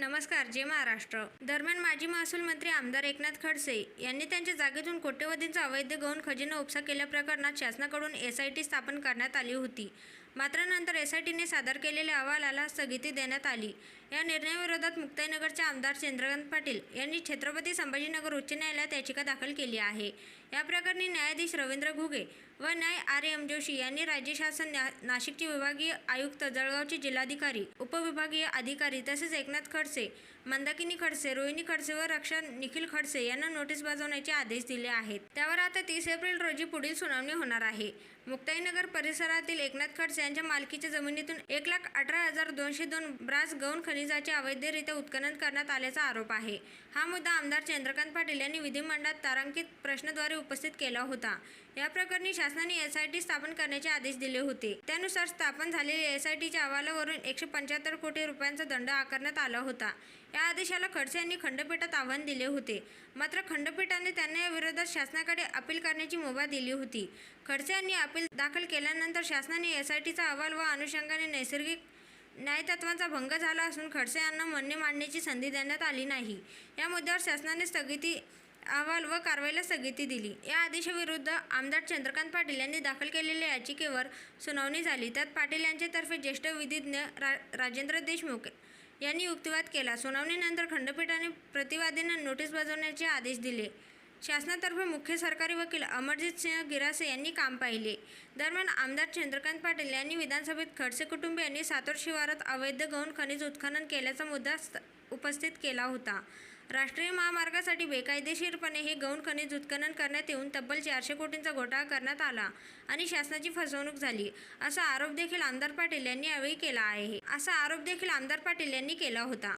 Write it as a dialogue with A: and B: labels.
A: नमस्कार जय महाराष्ट्र. दरम्यान माजी महसूल मंत्री आमदार एकनाथ खडसे यांनी त्यांच्या जागेतून कोट्यवधींचा अवैध गौण खजिना उपसा केल्या प्रकरणात शासनाकडून एस आय टी स्थापन करण्यात आली होती. मात्र नंतर एस आय टीने सादर केलेल्या अहवालाला स्थगिती देण्यात आली. या निर्णयाविरोधात मुक्ताईनगरचे आमदार चंद्रकांत पाटील यांनी छत्रपती संभाजीनगर उच्च न्यायालयात याचिका दाखल केली आहे. या प्रकरणी न्यायाधीश रवींद्र घुगे व न्याय आर एम जोशी यांनी राज्य शासन न्या- नाशिकचे विभागीय आयुक्त जळगावचे जिल्हाधिकारी उपविभागीय अधिकारी तसेच एकनाथ खडसे मंदाकिनी खडसे रोहिणी खडसे व रक्षा निखिल खडसे यांना नोटीस बजावण्याचे आदेश दिले आहेत. त्यावर आता तीस एप्रिल रोजी पुढील सुनावणी होणार आहे. मुक्ताईनगर परिसरातील एकनाथ खडसे यांच्या मालकीच्या जमिनीतून एक लाख अठरा हजार दोनशे दोन ब्रास गौण खनिजाचे अवैधरित्या उत्खनन करण्यात आल्याचा आरोप आहे. हा मुद्दा आमदार चंद्रकांत पाटील यांनी विधिमंडळात तारांकित प्रश्नाद्वारे उपस्थित केला होता. या प्रकरणी शासनाने एसआयटी स्थापन करण्याचे आदेश दिले होते. त्यानुसार स्थापन झालेल्या एसआयटीच्या अहवालावरून एकशे पंच्याहत्तर कोटी रुपयांचा दंड आकारण्यात आला होता. या आदेशाला खडसे यांनी खंडपीठात आव्हान दिले होते. मात्र खंडपीठाने त्यांना विरोधात शासनाकडे अपील करण्याची मुभा दिली होती. खडसे यांनी अपील दाखल केल्यानंतर शासनाने एसआयटीचा अहवाल व अनुषंगाने नैसर्गिक न्यायतत्वांचा भंग झाला असून खडसे यांना म्हणणे मांडण्याची संधी देण्यात आली नाही. या मुद्द्यावर शासनाने स्थगिती अहवाल व कारवाईला स्थगिती दिली. या आदेशाविरुद्ध आमदार चंद्रकांत पाटील यांनी दाखल केलेल्या याचिकेवर सुनावणी झाली. त्यात पाटील यांच्यातर्फे ज्येष्ठ विधिज्ञ रा राजेंद्र देशमुख यांनी युक्तिवाद केला. सुनावणीनंतर खंडपीठाने प्रतिवादींना नोटीस बजावण्याचे आदेश दिले. शासनातर्फे मुख्य सरकारी वकील अमरजित सिंह गिरासे यांनी काम पाहिले. दरम्यान आमदार चंद्रकांत पाटील यांनी विधानसभेत खडसे कुटुंबियांनी सातोर शिवारात अवैध गौण खनिज उत्खनन केल्याचा मुद्दा स्त- उपस्थित केला होता. राष्ट्रीय महामार्गासाठी बेकायदेशीरपणे हे गौण खनिज उत्खनन करण्यात येऊन तब्बल चारशे कोटींचा घोटाळा करण्यात आला आणि शासनाची फसवणूक झाली असा आरोप देखील आमदार पाटील यांनी यावेळी केला आहे. असा आरोप देखील आमदार पाटील यांनी केला होता.